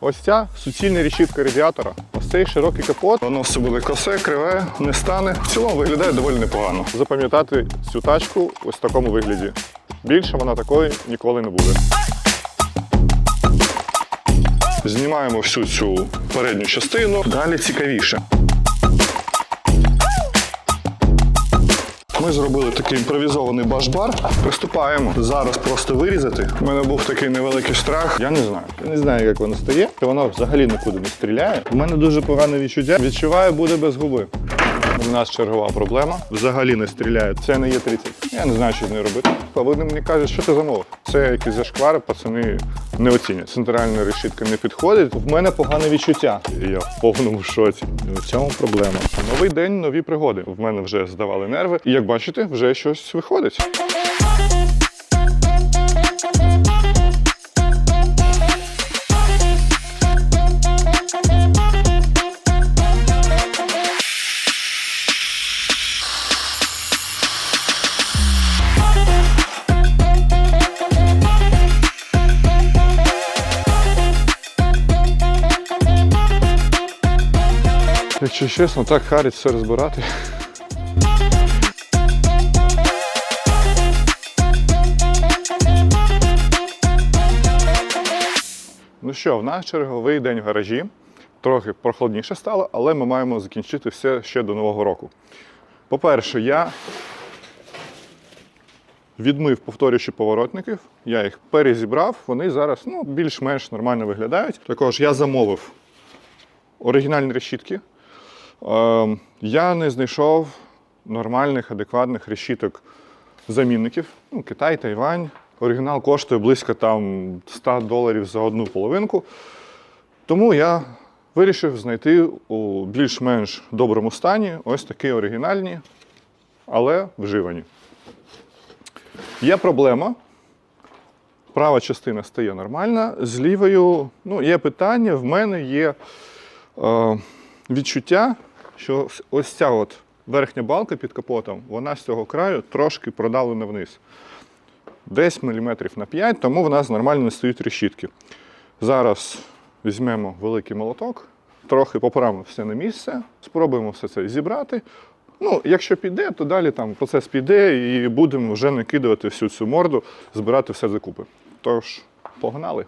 Ось ця суцільна решітка радіатора. Ось цей широкий капот. Воно все буде косе, криве, не стане. В цілому виглядає доволі непогано. Запам'ятати цю тачку ось в такому вигляді. Більше вона такої ніколи не буде. Знімаємо всю цю передню частину. Далі цікавіше. Ми зробили такий імпровізований баш-бар. Приступаємо зараз просто вирізати. У мене був такий невеликий страх. Я не знаю. Я не знаю, як воно стає. Воно взагалі нікуди не стріляє. У мене дуже погане відчуття. Відчуваю, буде без губи. У нас чергова проблема. Взагалі не стріляє. Це не є 30. Я не знаю, що з нею робити. А вони мені кажуть, що ти замовив. Це якісь зашквари, пацани не оцінять. Центральна решітка не підходить. В мене погане відчуття. Я в повному шоці. В цьому проблема. Новий день, нові пригоди. В мене вже здавали нерви. І як бачите, вже щось виходить. Якщо чесно, так харить все розбирати. Ну що, в нас черговий день в гаражі. Трохи прохладніше стало, але ми маємо закінчити все ще до Нового року. По-перше, я відмив повторюючи поворотників, я їх перезібрав, вони зараз ну, більш-менш нормально виглядають. Також я замовив оригінальні решітки. Е, я не знайшов нормальних, адекватних решіток замінників. Ну, Китай, Тайвань. Оригінал коштує близько там 100 доларів за одну половинку. Тому я вирішив знайти у більш-менш доброму стані ось такі оригінальні, але вживані. Є проблема. Права частина стає нормальна, з лівою ну, є питання. В мене є е, відчуття, що ось ця от верхня балка під капотом, вона з цього краю трошки продавлена вниз. Десь міліметрів на 5, тому в нас нормально не стоять решітки. Зараз візьмемо великий молоток, трохи поправимо все на місце, спробуємо все це зібрати. Ну, якщо піде, то далі там процес піде і будемо вже накидувати всю цю морду, збирати все закупи. Тож, погнали!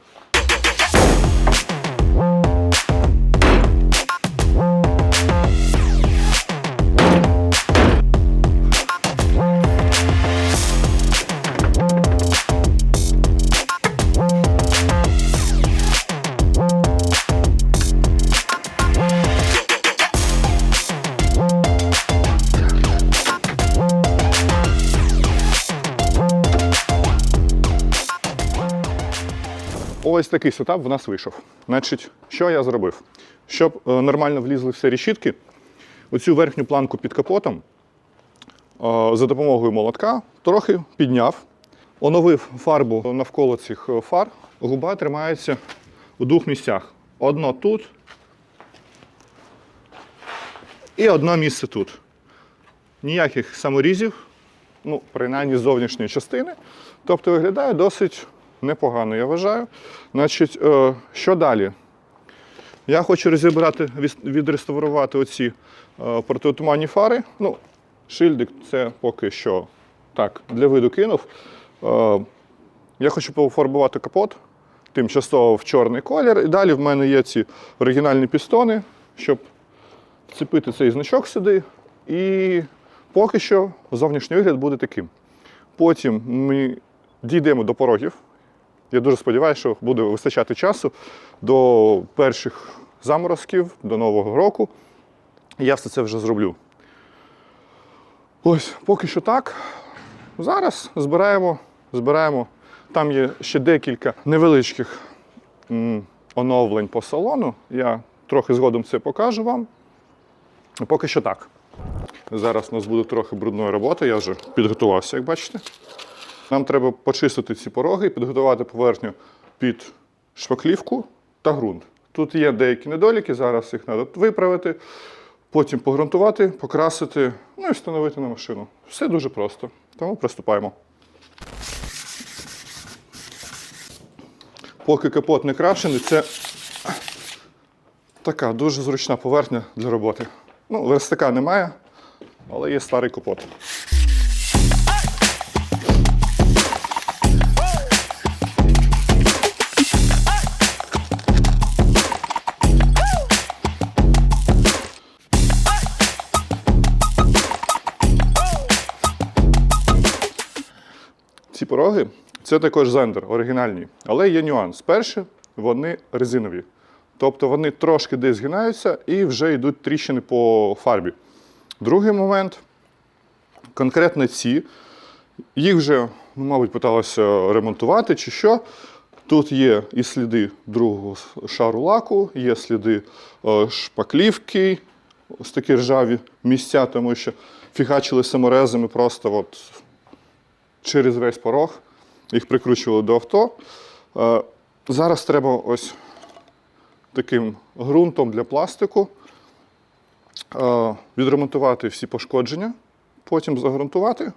Ось такий сетап в нас вийшов. Значить, що я зробив? Щоб е, нормально влізли всі решітки, оцю верхню планку під капотом е, за допомогою молотка трохи підняв, оновив фарбу навколо цих е, фар. Губа тримається у двох місцях. Одно тут і одно місце тут. Ніяких саморізів, ну, принаймні зовнішньої частини. Тобто виглядає досить непогано, я вважаю. Значить, е, що далі? Я хочу розібрати, відреставрувати оці е, протитуманні фари. Ну, шильдик це поки що так, для виду кинув. Е, я хочу пофарбувати капот тимчасово в чорний колір. І далі в мене є ці оригінальні пістони, щоб вцепити цей значок сюди. І поки що зовнішній вигляд буде таким. Потім ми дійдемо до порогів. Я дуже сподіваюся, що буде вистачати часу до перших заморозків, до Нового року. Я все це вже зроблю. Ось, поки що так. Зараз збираємо, збираємо. Там є ще декілька невеличких м, оновлень по салону. Я трохи згодом це покажу вам. Поки що так. Зараз у нас буде трохи брудної роботи, я вже підготувався, як бачите. Нам треба почистити ці пороги і підготувати поверхню під шпаклівку та ґрунт. Тут є деякі недоліки, зараз їх треба виправити, потім погрунтувати, покрасити, ну і встановити на машину. Все дуже просто. Тому приступаємо. Поки капот не крашений, це Така дуже зручна поверхня для роботи. Ну, верстака немає, але є старий капот. Ці пороги це також зендер, оригінальні. Але є нюанс. Перше, вони резинові. Тобто вони трошки десь згинаються і вже йдуть тріщини по фарбі. Другий момент конкретно ці, їх вже, ну, мабуть, питалося ремонтувати чи що. Тут є і сліди другого шару лаку, є сліди е, шпаклівки, ось такі ржаві місця, тому що фігачили саморезами просто от через весь порог, їх прикручували до авто. Е, Зараз треба ось таким ґрунтом для пластику е, відремонтувати всі пошкодження, потім загрунтувати.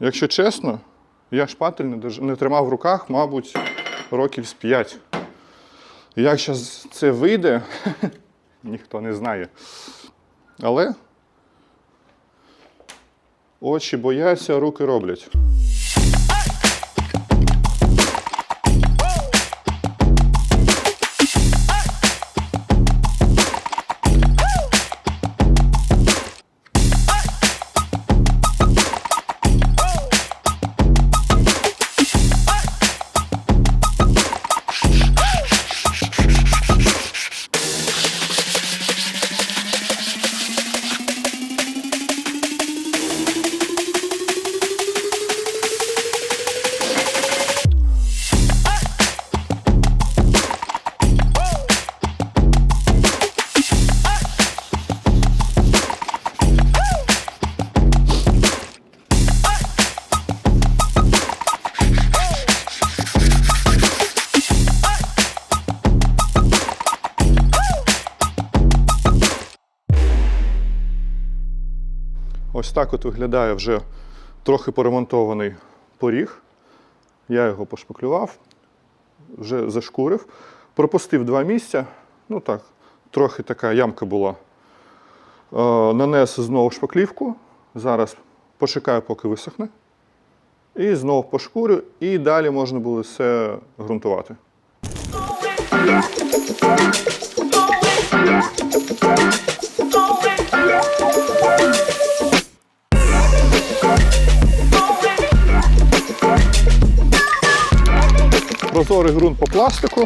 Якщо чесно, я шпатель не, тримав в руках, мабуть, років з 5. Як зараз це вийде, ніхто не знає. Але очі бояться, руки роблять. Ось так от виглядає вже трохи поремонтований поріг. Я його пошпаклював, вже зашкурив. Пропустив два місця. Ну так, трохи така ямка була. Е, нанес знову шпаклівку. Зараз почекаю, поки висохне. І знову пошкурю, і далі можна буде все ґрунтувати. Прозорий ґрунт по пластику,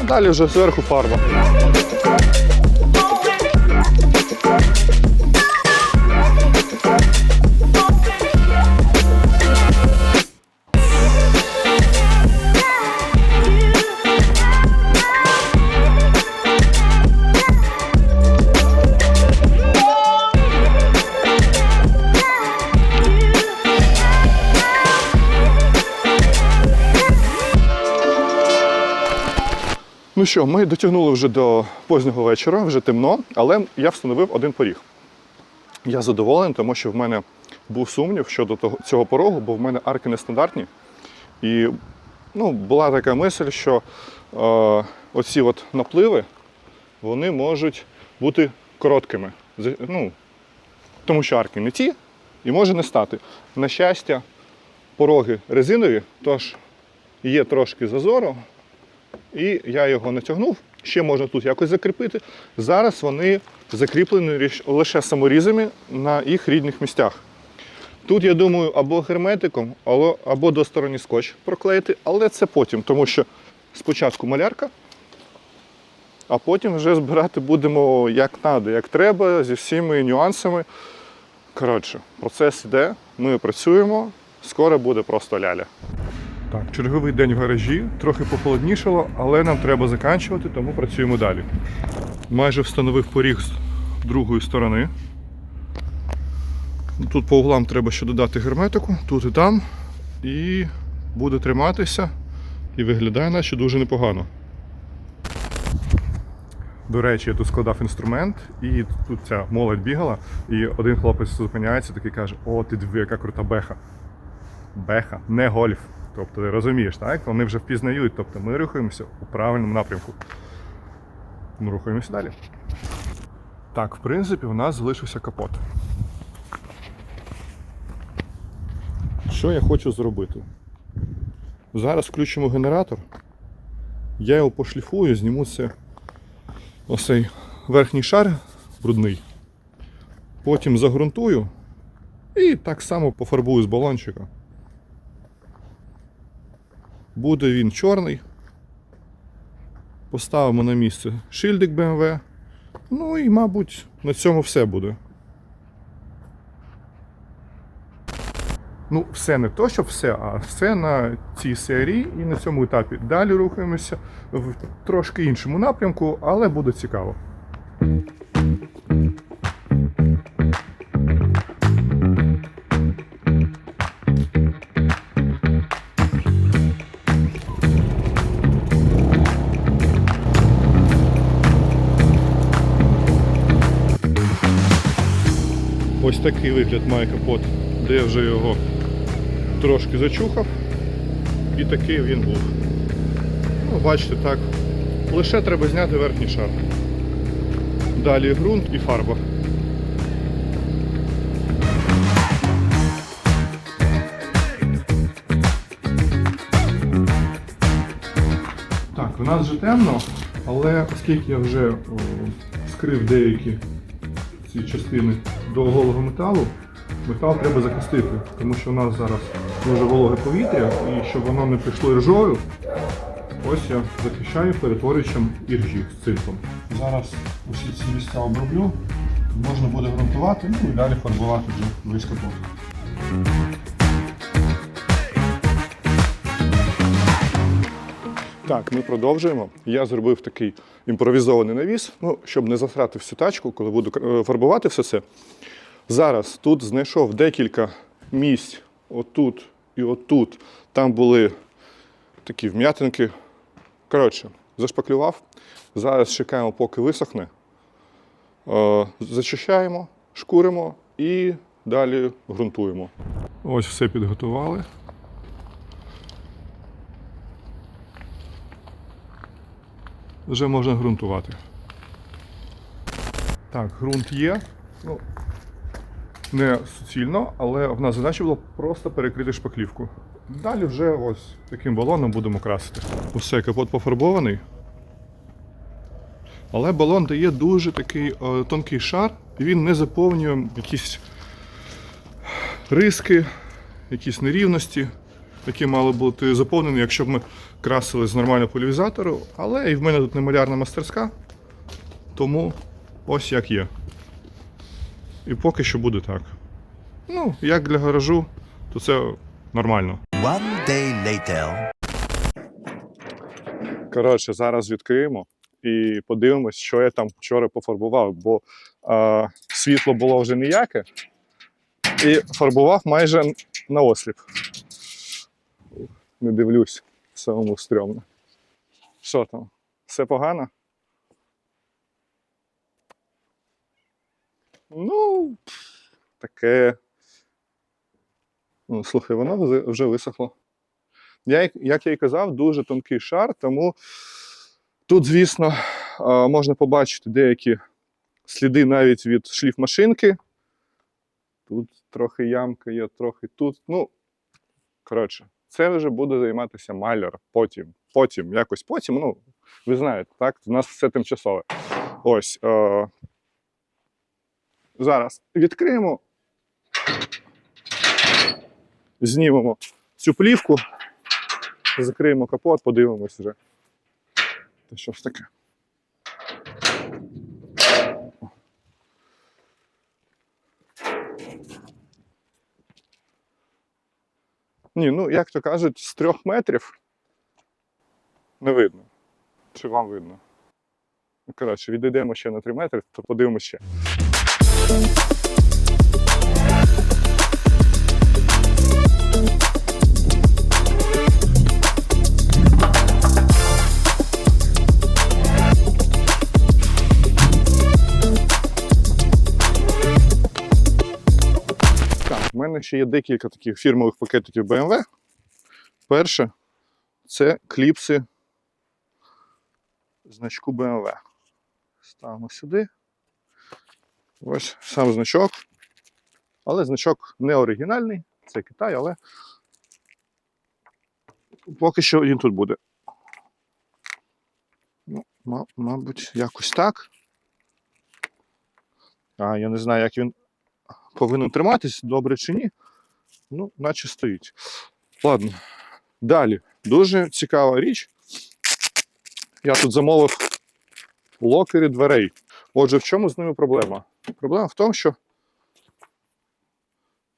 а далі вже зверху фарба. Ну що, ми дотягнули вже до позднього вечора, вже темно, але я встановив один поріг. Я задоволений, тому що в мене був сумнів щодо того, цього порогу, бо в мене арки нестандартні. І ну, була така мисль, що е, оці от напливи вони можуть бути короткими. Ну, тому що арки не ті і може не стати. На щастя, пороги резинові, тож є трошки зазору, і я його натягнув. Ще можна тут якось закріпити. Зараз вони закріплені лише саморізами на їх рідних місцях. Тут, я думаю, або герметиком, або, двосторонній скотч проклеїти, але це потім, тому що спочатку малярка, а потім вже збирати будемо як треба, як треба, зі всіми нюансами. Коротше, процес йде, ми працюємо, скоро буде просто ляля. Так, черговий день в гаражі, трохи похолоднішало, але нам треба заканчувати, тому працюємо далі. Майже встановив поріг з другої сторони. Тут по углам треба ще додати герметику, тут і там. І буде триматися і виглядає наче дуже непогано. До речі, я тут складав інструмент, і тут ця молодь бігала, і один хлопець зупиняється такий каже: О, ти диви, яка крута беха. Беха, не гольф. Тобто, ти розумієш, так? Вони вже впізнають, тобто ми рухаємося у правильному напрямку. Ми рухаємося далі. Так, в принципі, у нас залишився капот. Що я хочу зробити? Зараз включимо генератор. Я його пошліфую, зніму це ось цей верхній шар брудний. Потім загрунтую і так само пофарбую з балончика. Буде він чорний. Поставимо на місце шильдик BMW. Ну і, мабуть, на цьому все буде. Ну, все не то, що все, а все на цій серії і на цьому етапі. Далі рухаємося в трошки іншому напрямку, але буде цікаво. Такий вигляд має капот, де я вже його трошки зачухав. І такий він був. Ну, бачите, так. Лише треба зняти верхній шар. Далі ґрунт і фарба. Так, у нас вже темно, але оскільки я вже о, скрив деякі ці частини до голого металу, метал треба захистити, тому що у нас зараз дуже вологе повітря, і щоб воно не прийшло ржою, ось я захищаю перетворюючим іржі з цинком. Зараз усі ці місця оброблю, можна буде грунтувати ну і далі фарбувати вже весь капот. Так, ми продовжуємо. Я зробив такий імпровізований навіс, ну, щоб не засрати всю тачку, коли буду е, фарбувати все це. Зараз тут знайшов декілька місць, отут і отут. Там були такі вм'ятинки. Коротше, зашпаклював. Зараз чекаємо, поки висохне. Е, Зачищаємо, шкуримо і далі ґрунтуємо. Ось все підготували. Вже можна ґрунтувати. Так, ґрунт є. Ну, не суцільно, але в нас задача була просто перекрити шпаклівку. Далі вже ось таким балоном будемо красити. Усе, капот пофарбований. Але балон дає дуже такий е, тонкий шар, і він не заповнює якісь риски, якісь нерівності, які мали бути заповнені, якщо б ми красили з нормального поляризатору. Але і в мене тут не малярна мастерська, тому ось як є. І поки що буде так. Ну, як для гаражу, то це нормально. One day later. Коротше, зараз відкриємо і подивимось, що я там вчора пофарбував, бо е, світло було вже ніяке і фарбував майже на осліп. Не дивлюсь, самому стрьомно. Що там? Все погано? Ну, таке. Ну, слухай, воно вже- висохло. Я, як я і казав, дуже тонкий шар, тому тут, звісно, можна побачити деякі сліди навіть від шліфмашинки. Тут трохи ямка є, трохи тут. Ну, коротше, це вже буде займатися маляр потім. Потім, якось потім. Ну, ви знаєте, так? У нас все тимчасове. Ось. Е- зараз відкриємо. Знімемо цю плівку. Закриємо капот, подивимось вже. Та що ж таке? Ні, ну як то кажуть, з трьох метрів не видно. Чи вам видно? Ну, Коротше, відійдемо ще на 3 метри, то подивимося ще. Мене ще є декілька таких фірмових пакетиків BMW. Перше це кліпси значку BMW. Ставимо сюди. Ось сам значок. Але значок не оригінальний, це Китай, але поки що він тут буде. Ну, мабуть, якось так. А, я не знаю, як він повинен триматись, добре чи ні. Ну, наче стоїть. Ладно. Далі. Дуже цікава річ. Я тут замовив локери дверей. Отже, в чому з ними проблема? Проблема в тому, що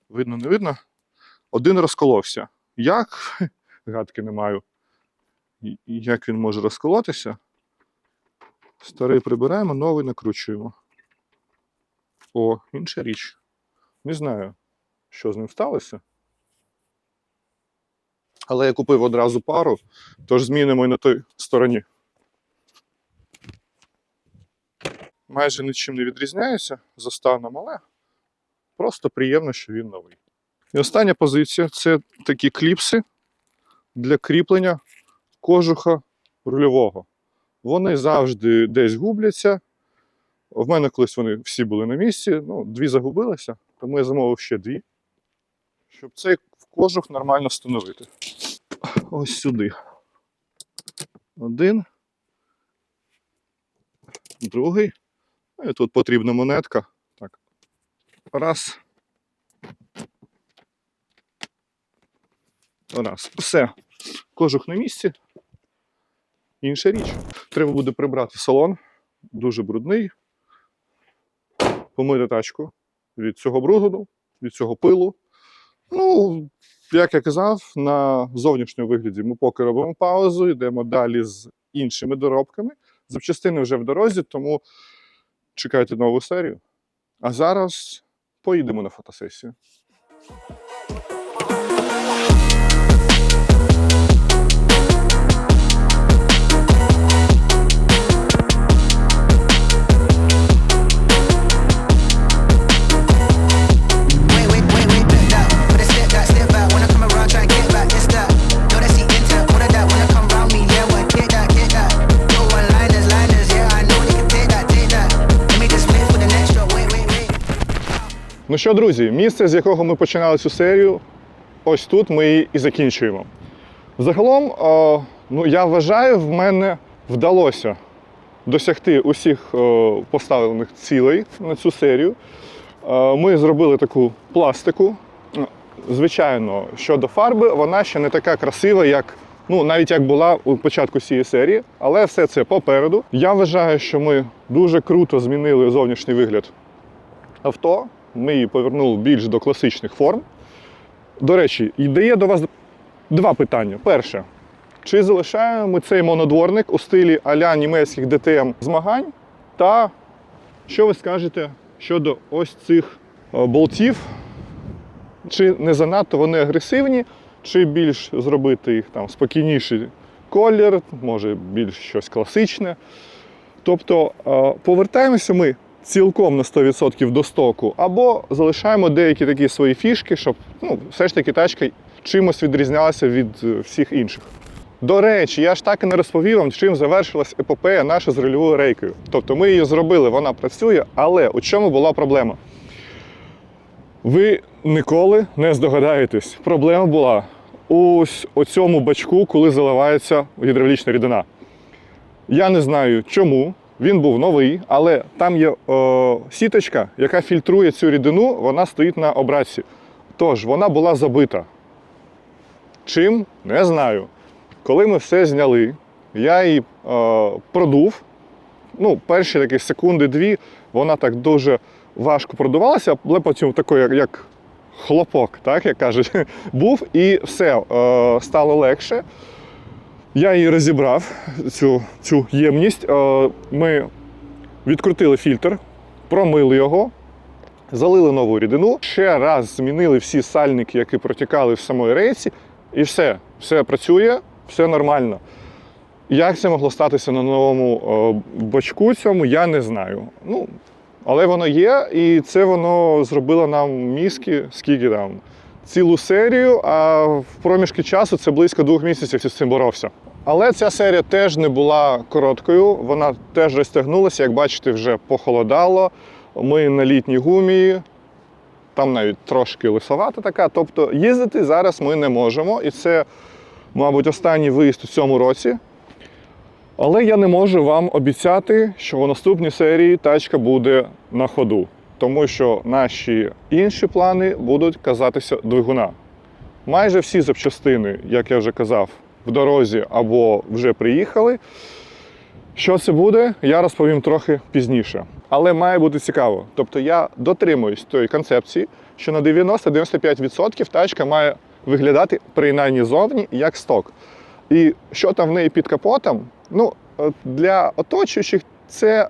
видно, не видно. Один розколовся. Як? Гадки не маю. Як він може розколотися? Старий прибираємо, новий накручуємо. О, інша річ. Не знаю, що з ним сталося. Але я купив одразу пару, тож змінимо і на той стороні. Майже нічим не відрізняється за станом, але просто приємно, що він новий. І остання позиція це такі кліпси для кріплення кожуха рульового. Вони завжди десь губляться. В мене колись вони всі були на місці, ну, дві загубилися, тому я замовив ще дві, щоб цей кожух нормально встановити. Ось сюди. Один. Другий. Ну, І тут потрібна монетка. Так. Раз. Раз. Все. Кожух на місці. Інша річ. Треба буде прибрати салон. Дуже брудний. Помити тачку від цього бруду, від цього пилу. Ну, як я казав, на зовнішньому вигляді ми поки робимо паузу, йдемо далі з іншими доробками. Запчастини вже в дорозі, тому чекайте нову серію. А зараз поїдемо на фотосесію. Ну що, друзі, місце, з якого ми починали цю серію, ось тут ми її і закінчуємо. Загалом, е, ну, я вважаю, в мене вдалося досягти усіх е, поставлених цілей на цю серію. Е, Ми зробили таку пластику. Звичайно, щодо фарби, вона ще не така красива, як ну, навіть як була у початку цієї серії, але все це попереду. Я вважаю, що ми дуже круто змінили зовнішній вигляд авто. Ми її повернули більш до класичних форм. До речі, йде до вас два питання. Перше, чи залишаємо ми цей монодворник у стилі а-ля німецьких ДТМ змагань? Та що ви скажете щодо ось цих е, болтів? Чи не занадто вони агресивні, чи більш зробити їх там спокійніший колір, може більш щось класичне. Тобто е, повертаємося ми цілком на 100% до стоку, або залишаємо деякі такі свої фішки, щоб ну, все ж таки тачка чимось відрізнялася від е, всіх інших. До речі, я ж так і не розповів вам, чим завершилась епопея наша з рульовою рейкою. Тобто ми її зробили, вона працює, але у чому була проблема? Ви ніколи не здогадаєтесь. Проблема була ось у цьому бачку, коли заливається гідравлічна рідина. Я не знаю чому. Він був новий, але там є о, сіточка, яка фільтрує цю рідину, вона стоїть на обратці. Тож вона була забита. Чим? Не знаю. Коли ми все зняли, я її е, продув. Ну, перші такі секунди-дві, вона так дуже важко продувалася, але потім такий, як, як хлопок, так як кажуть, був, і все е, стало легше. Я її розібрав, цю, цю ємність. Е, Ми відкрутили фільтр, промили його, залили нову рідину, ще раз змінили всі сальники, які протікали в самої рейці, і все, все працює, все нормально. Як це могло статися на новому е, бачку цьому, я не знаю. Ну, але воно є, і це воно зробило нам мізки, скільки там, цілу серію, а в проміжки часу це близько двох місяців я з цим боровся. Але ця серія теж не була короткою, вона теж розтягнулася. Як бачите, вже похолодало. Ми на літній гумі, там навіть трошки лисовата така. Тобто їздити зараз ми не можемо. І це, мабуть, останній виїзд у цьому році. Але я не можу вам обіцяти, що у наступній серії тачка буде на ходу, тому що наші інші плани будуть казатися двигуна. Майже всі запчастини, як я вже казав, в дорозі або вже приїхали. Що це буде, я розповім трохи пізніше. Але має бути цікаво. Тобто я дотримуюсь тої концепції, що на 90-95% тачка має виглядати принаймні зовні як сток. І що там в неї під капотом, ну е, для оточуючих це е,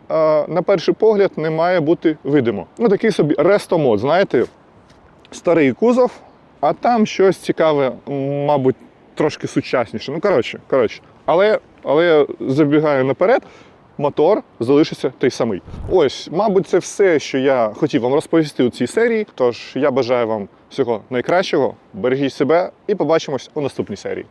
на перший погляд не має бути видимо. Ну такий собі рестомод, знаєте, старий кузов, а там щось цікаве, мабуть, трошки сучасніше. Ну коротше, коротше. Але, але я забігаю наперед. Мотор залишиться той самий. Ось, мабуть, це все, що я хотів вам розповісти у цій серії. Тож я бажаю вам всього найкращого, бережіть себе і побачимось у наступній серії.